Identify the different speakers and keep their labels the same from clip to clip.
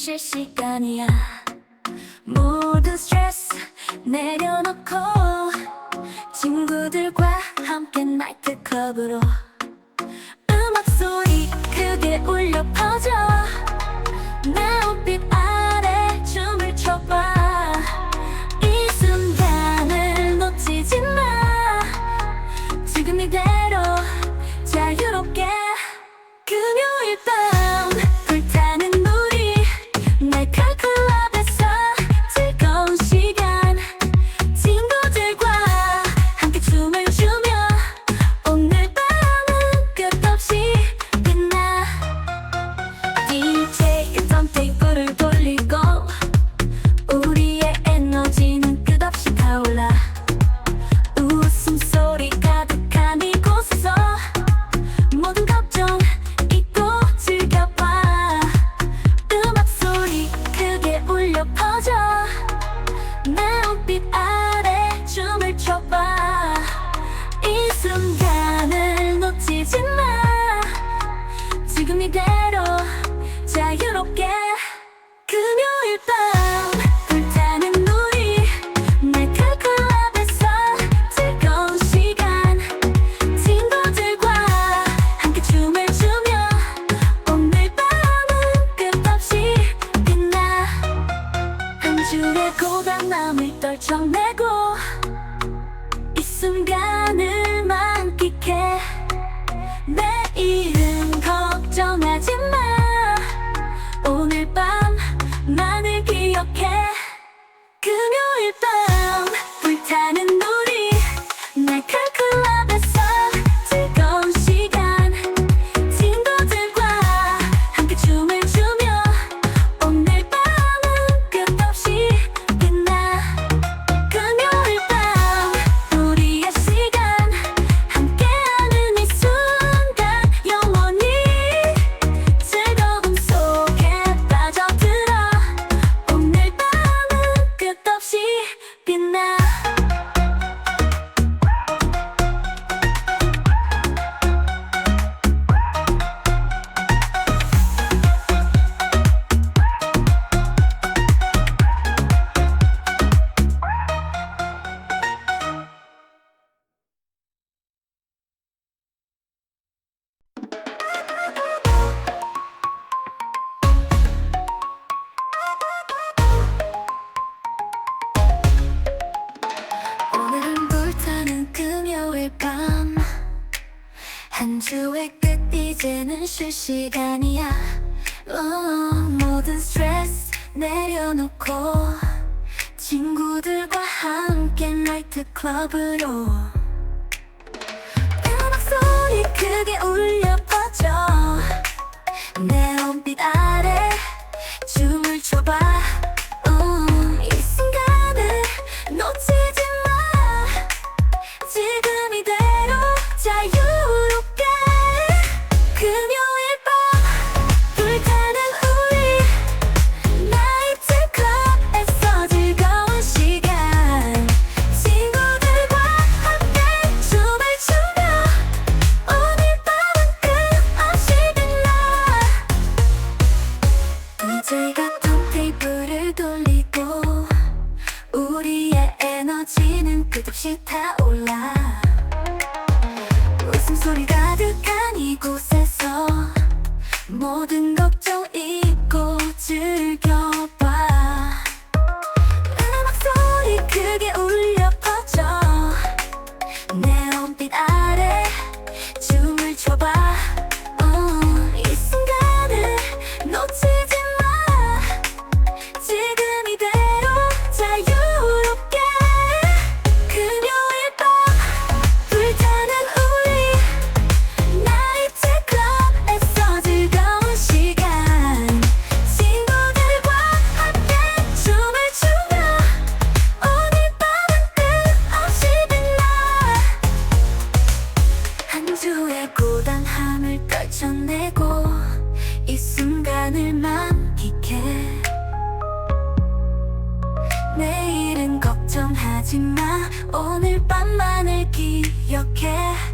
Speaker 1: 실시간이야. 모든 스트레스 내려놓고 친구들과 함께 나이트컵으로 음악 소리 크게 울려 퍼져. 내 옷빛 내 고단함을 떨쳐내고 이 순간을 만끽해. 내 이름 걱정하지 마. 쉴 시간이야. 어, 모든 스트레스 내려놓고 친구들과 함께 나이트 클럽으로. 음악 소리 크게 울려 퍼져. 내 온빛 아래 춤을 춰봐. 하늘만 비켜 내일은 걱정하지 마. 오늘 밤만을 기억해.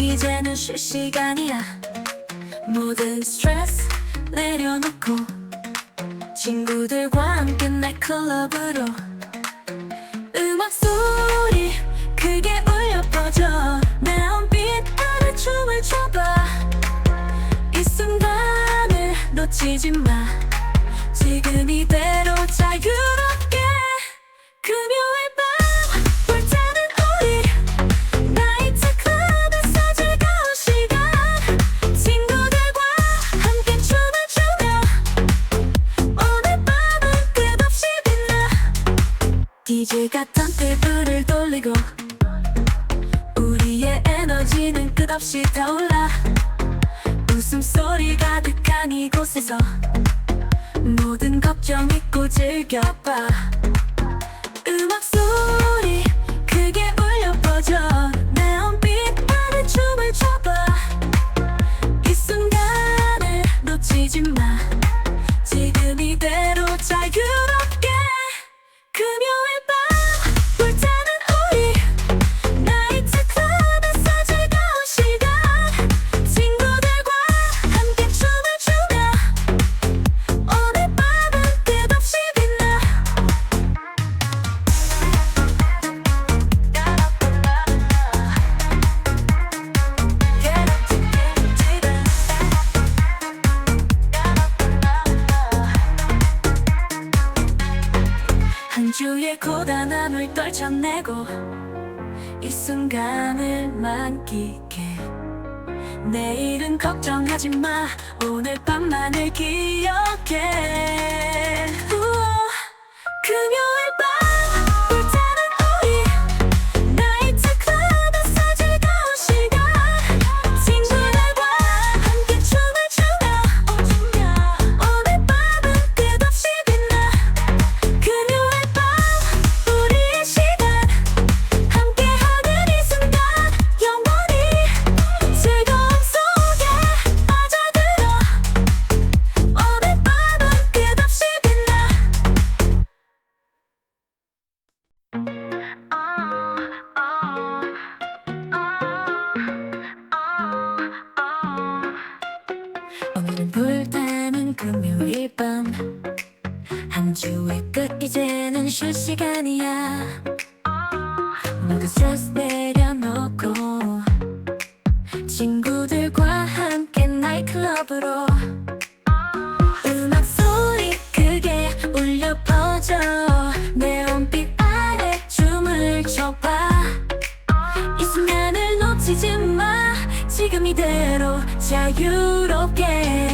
Speaker 1: 이제는 쉴 시간이야. 모든 스트레스 내려놓고 친구들과 함께 나이클럽으로 음악 소리 크게 울려 퍼져. 네온빛 아래 춤을 춰봐. 이 순간을 놓치지 마 끝없이 타올라. 웃음소리 가득한 이곳에서 모든 걱정 잊고 즐겨봐. 음악 소리 크게 울려 퍼져 만끽해 내일은 걱정하지 마. 오늘 밤만을 기억해. 우와, 금요일 시간이야. 모두 스트레스 내려놓고 친구들과 함께 나이클럽으로 음악 소리 크게 울려 퍼져 네온빛 아래 춤을 춰봐. 이 순간을 놓치지 마. 지금 이대로 자유롭게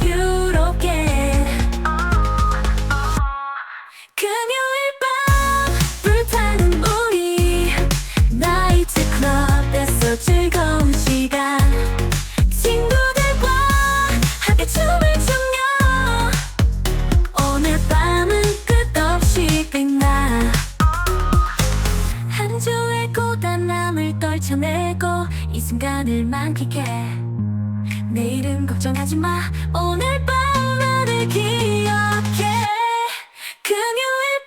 Speaker 1: 자유롭게. 금요일 밤 불타는 우리 나이트 클럽에서 즐거운 시간. 친구들과 함께 춤을 추며 오늘 밤은 끝없이 빛나. 한 주의 고단함을 떨쳐내고 이 순간을 만끽해 내일은 걱정하지 마. 오늘 밤만을 기억해. 금요일